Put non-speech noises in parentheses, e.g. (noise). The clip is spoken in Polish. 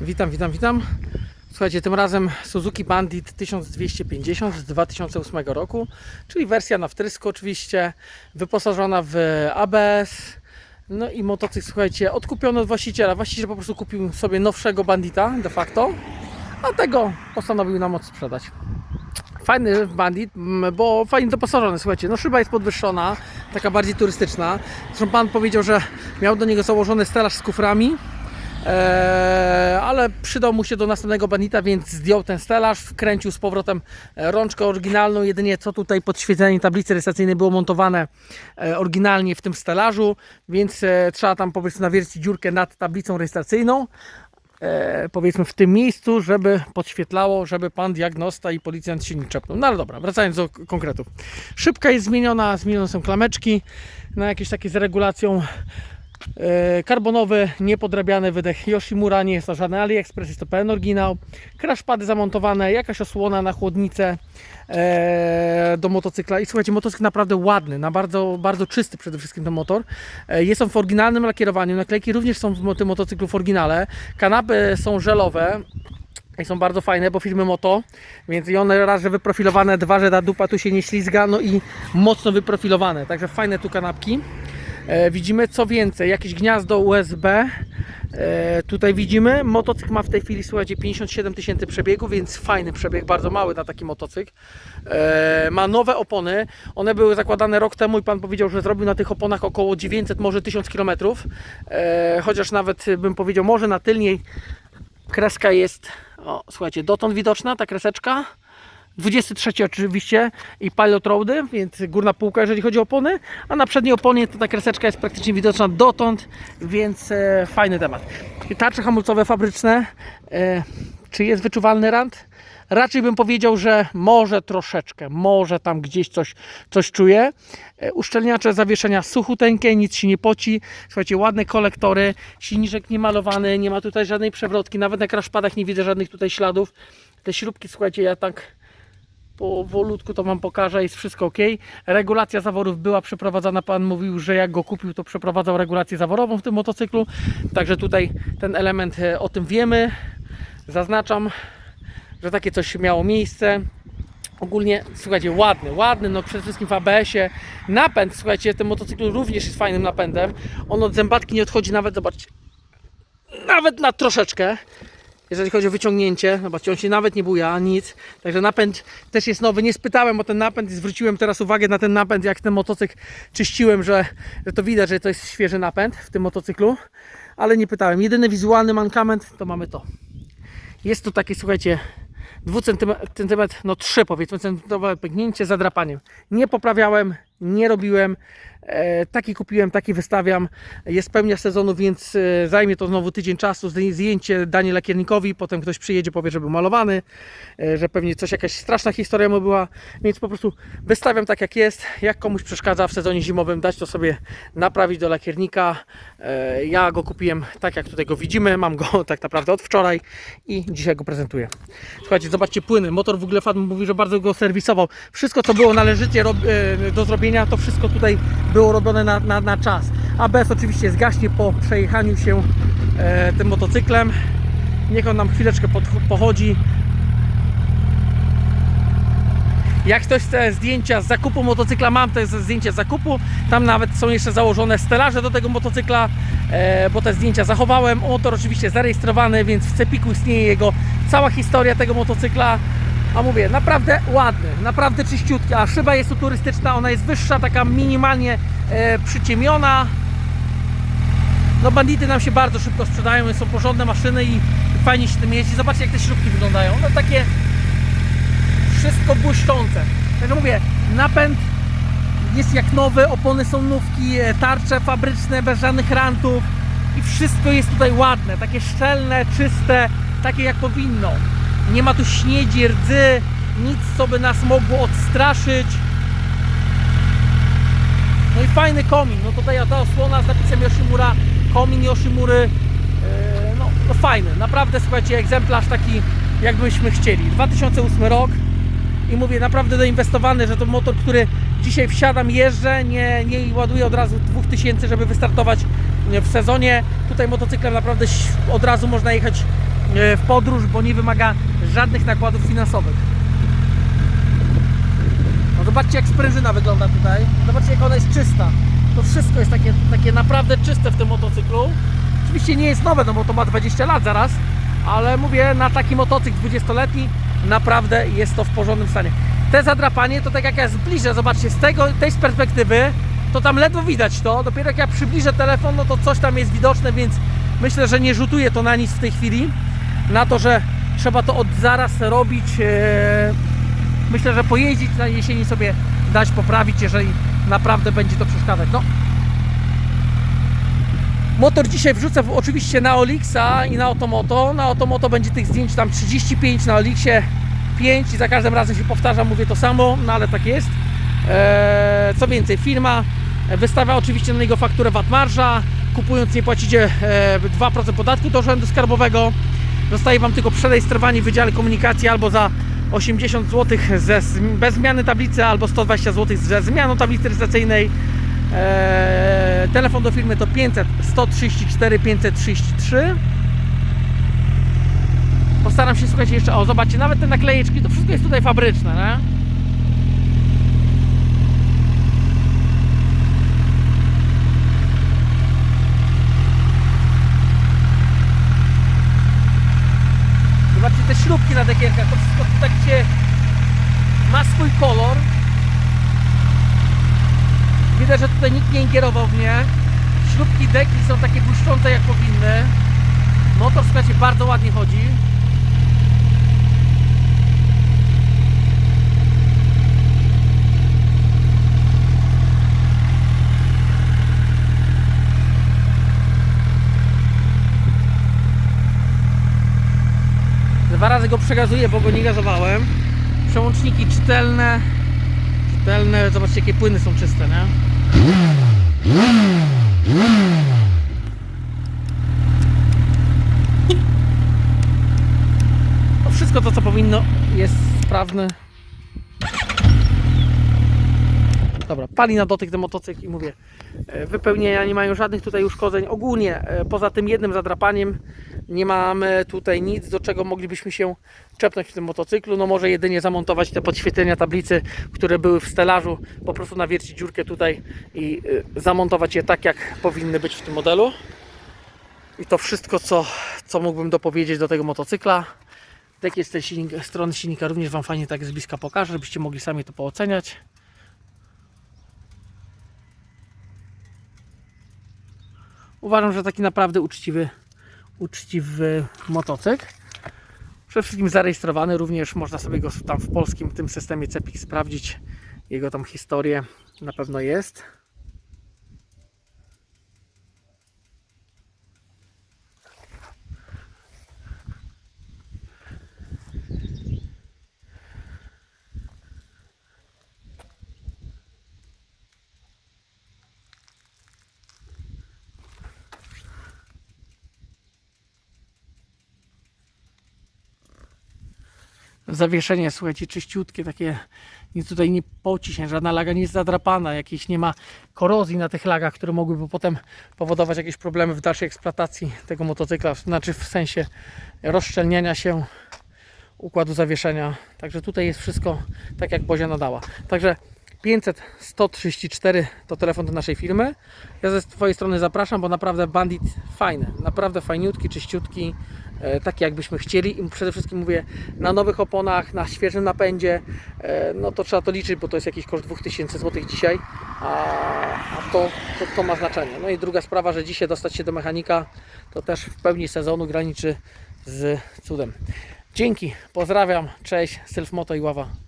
Witam, witam, witam. Słuchajcie, tym razem Suzuki Bandit 1250 z 2008 roku, czyli wersja na wtrysku oczywiście, wyposażona w ABS. No i motocykl, słuchajcie, odkupiony od właściciela. Właściciel po prostu kupił sobie nowszego Bandita de facto, a tego postanowił nam odsprzedać. Fajny bandit, bo fajnie doposażony, słuchajcie, no szyba jest podwyższona, taka bardziej turystyczna. Zresztą pan powiedział, że miał do niego założony stelaż z kuframi, ale przydał mu się do następnego bandita, więc zdjął ten stelaż, wkręcił z powrotem e, rączkę oryginalną. Jedynie co tutaj podświetlenie tablicy rejestracyjnej było montowane e, oryginalnie w tym stelażu, więc e, trzeba tam po prostu nawiercić dziurkę nad tablicą rejestracyjną. E, powiedzmy w tym miejscu, żeby podświetlało, żeby pan diagnosta i policjant się nie czepnął. No ale dobra, wracając do konkretów. Szybka jest zmieniona, zmienione są klameczki na jakieś takie z regulacją Karbonowy, niepodrabiany wydech Yoshimura, nie jest to żaden AliExpress, jest to pełen oryginał. Crashpady zamontowane, jakaś osłona na chłodnicę e, do motocykla. I słuchajcie, motocykl naprawdę ładny, na bardzo, bardzo czysty przede wszystkim ten motor. E, jest on w oryginalnym lakierowaniu, naklejki również są w tym motocyklu w oryginale. Kanapy są żelowe, i są bardzo fajne, bo firmy Moto, więc i one raz, że wyprofilowane, dwa, że ta dupa tu się nie ślizga, no i mocno wyprofilowane, także fajne tu kanapki. E, widzimy co więcej, jakieś gniazdo USB. E, tutaj widzimy, motocykl ma w tej chwili, słuchajcie, 57 tysięcy przebiegu, więc fajny przebieg, bardzo mały na taki motocykl. E, ma nowe opony, one były zakładane rok temu i pan powiedział, że zrobił na tych oponach około 900, może 1000 km. Chociaż nawet bym powiedział, może na tylniej kreska jest, o, słuchajcie, dotąd widoczna ta kreseczka. 23 oczywiście i pilot roady, więc górna półka, jeżeli chodzi o opony, a na przedniej oponie to ta kreseczka jest praktycznie widoczna dotąd, więc e, fajny temat. Tarcze hamulcowe fabryczne, e, czy jest wyczuwalny rant? Raczej bym powiedział, że może troszeczkę, może tam gdzieś coś, coś czuję. E, Uszczelniacze zawieszenia suchuteńkie, nic się nie poci. Słuchajcie, ładne kolektory, silniczek nie malowany, nie ma tutaj żadnej przewrotki, nawet na crashpadach nie widzę żadnych tutaj śladów. Te śrubki, słuchajcie, ja tak powolutku to Wam pokażę, jest wszystko ok. Regulacja zaworów była przeprowadzana, Pan mówił, że jak go kupił, to przeprowadzał regulację zaworową w tym motocyklu, także tutaj ten element e, o tym wiemy. Zaznaczam, że takie coś miało miejsce. Ogólnie, słuchajcie, ładny, ładny, no przede wszystkim w ABS-ie. Napęd, słuchajcie, ten motocykl również jest fajnym napędem. On od zębatki nie odchodzi nawet, zobaczcie, nawet na troszeczkę jeżeli chodzi o wyciągnięcie. Zobaczcie, on się nawet nie buja, nic. Także napęd też jest nowy. Nie spytałem o ten napęd i zwróciłem teraz uwagę na ten napęd, jak ten motocykl czyściłem, że, że to widać, że to jest świeży napęd w tym motocyklu. Ale nie pytałem. Jedyny wizualny mankament to mamy to. Jest to takie, słuchajcie, 2 cm, no 3 powiedzmy centymetrowe pęknięcie z zadrapaniem. Nie poprawiałem, nie robiłem. E, taki kupiłem, taki wystawiam. Jest pełnia sezonu, więc e, zajmie to znowu tydzień czasu. Zdję- Zdjęcie danie lakiernikowi, potem ktoś przyjedzie, powie, że był malowany, e, że pewnie coś, jakaś straszna historia mu była, więc po prostu wystawiam tak jak jest. Jak komuś przeszkadza w sezonie zimowym, dać to sobie naprawić do lakiernika. Ja go kupiłem tak jak tutaj go widzimy, mam go (laughs) tak naprawdę od wczoraj i dzisiaj go prezentuję. Słuchajcie, zobaczcie płyny. Motor w ogóle Fatm mówi, że bardzo go serwisował. Wszystko co było należycie do zrobienia, to wszystko tutaj było robione na, na, na czas. ABS oczywiście zgaśnie po przejechaniu się e, tym motocyklem. Niech on nam chwileczkę pod, pochodzi. Jak ktoś chce zdjęcia z zakupu motocykla, mam te zdjęcia z zakupu. Tam nawet są jeszcze założone stelaże do tego motocykla, e, bo te zdjęcia zachowałem. Motor oczywiście zarejestrowany, więc w Cepiku istnieje jego cała historia tego motocykla. A mówię, naprawdę ładny, naprawdę czyściutki, a szyba jest tu turystyczna, ona jest wyższa, taka minimalnie e, przyciemiona. No bandity nam się bardzo szybko sprzedają, są porządne maszyny i fajnie się tym jeździ. Zobaczcie jak te śrubki wyglądają. No takie wszystko błyszczące. Także mówię, napęd jest jak nowy, opony są nówki, e, tarcze fabryczne bez żadnych rantów i wszystko jest tutaj ładne, takie szczelne, czyste, takie jak powinno. Nie ma tu śniedzi, rdzy, nic co by nas mogło odstraszyć. No i fajny komin, no tutaj ta osłona z napisem Yoshimura, komin Yoshimury, e, no, no fajny, naprawdę słuchajcie, egzemplarz taki jakbyśmy chcieli. 2008 rok i mówię, naprawdę doinwestowany, że to motor, który dzisiaj wsiadam, jeżdżę, nie, nie ładuję od razu 2000, żeby wystartować w sezonie. Tutaj motocyklem naprawdę od razu można jechać w podróż, bo nie wymaga żadnych nakładów finansowych. No zobaczcie jak sprężyna wygląda tutaj. Zobaczcie jak ona jest czysta. To wszystko jest takie, takie naprawdę czyste w tym motocyklu. Oczywiście nie jest nowe, no bo to ma 20 lat zaraz, ale mówię, na taki motocykl 20-letni naprawdę jest to w porządnym stanie. Te zadrapanie to tak jak ja zbliżę, zobaczcie, z tego, tej perspektywy to tam ledwo widać to. Dopiero jak ja przybliżę telefon, no to coś tam jest widoczne, więc myślę, że nie rzutuje to na nic w tej chwili. Na to, że trzeba to od zaraz robić. e, Myślę, że pojeździć na jesieni sobie dać poprawić, jeżeli naprawdę będzie to przeszkadzać. No. Motor dzisiaj wrzucę oczywiście na Olixa i na Otomoto. Na Otomoto będzie tych zdjęć tam 35, na Olixie 5 i za każdym razem się powtarzam, mówię to samo, no ale tak jest. Eee, co więcej, firma wystawia oczywiście na niego fakturę VAT marża. Kupując nie płacicie e, 2% podatku do urzędu skarbowego. Zostaje Wam tylko przerejestrowanie w Wydziale Komunikacji albo za 80 zł ze, bez zmiany tablicy, albo 120 zł ze zmianą tablicy rejestracyjnej. Eee, telefon do firmy to 500 134 533. Postaram się słuchać jeszcze. O, zobaczcie, nawet te naklejeczki, to wszystko jest tutaj fabryczne, nie? Zobaczcie te śrubki na dekierkach, to wszystko tak się ma swój kolor. Widać, że tutaj nikt nie ingerował w nie. Śrubki deki są takie błyszczące jak powinny. Motor, słuchajcie, bardzo ładnie chodzi. Dwa razy go przegazuję, bo go nie gazowałem. Przełączniki czytelne. Czytelne, zobaczcie jakie płyny są czyste, nie? No wszystko to co powinno jest sprawne. Dobra, pali na dotyk ten motocykl i mówię, e, wypełnienia nie mają żadnych tutaj uszkodzeń. Ogólnie e, poza tym jednym zadrapaniem nie mamy tutaj nic, do czego moglibyśmy się czepnąć w tym motocyklu. No może jedynie zamontować te podświetlenia tablicy, które były w stelażu, po prostu nawiercić dziurkę tutaj i e, zamontować je tak, jak powinny być w tym modelu. I to wszystko, co, co mógłbym dopowiedzieć do tego motocykla. Tak jest silnik, strony silnika również Wam fajnie tak z bliska pokażę, żebyście mogli sami to pooceniać. Uważam, że taki naprawdę uczciwy, uczciwy motocykl. Przede wszystkim zarejestrowany, również można sobie go tam w polskim tym systemie CEPIK sprawdzić. Jego tam historię na pewno jest. Zawieszenie, słuchajcie, czyściutkie, takie nic tutaj nie poci się, żadna laga nie jest zadrapana, jakieś nie ma korozji na tych lagach, które mogłyby potem powodować jakieś problemy w dalszej eksploatacji tego motocykla, znaczy w sensie rozszczelniania się układu zawieszenia. Także tutaj jest wszystko tak jak Bozia nadała. Także 500 134 to telefon do naszej firmy. Ja ze swojej strony zapraszam, bo naprawdę bandit fajny, naprawdę fajniutki, czyściutki, e, taki jakbyśmy chcieli i przede wszystkim mówię na nowych oponach, na świeżym napędzie, e, no to trzeba to liczyć, bo to jest jakiś koszt 2000 zł dzisiaj, a, a to, to, to ma znaczenie. No i druga sprawa, że dzisiaj dostać się do mechanika to też w pełni sezonu graniczy z cudem. Dzięki, pozdrawiam, cześć, Sylf Moto i Ława.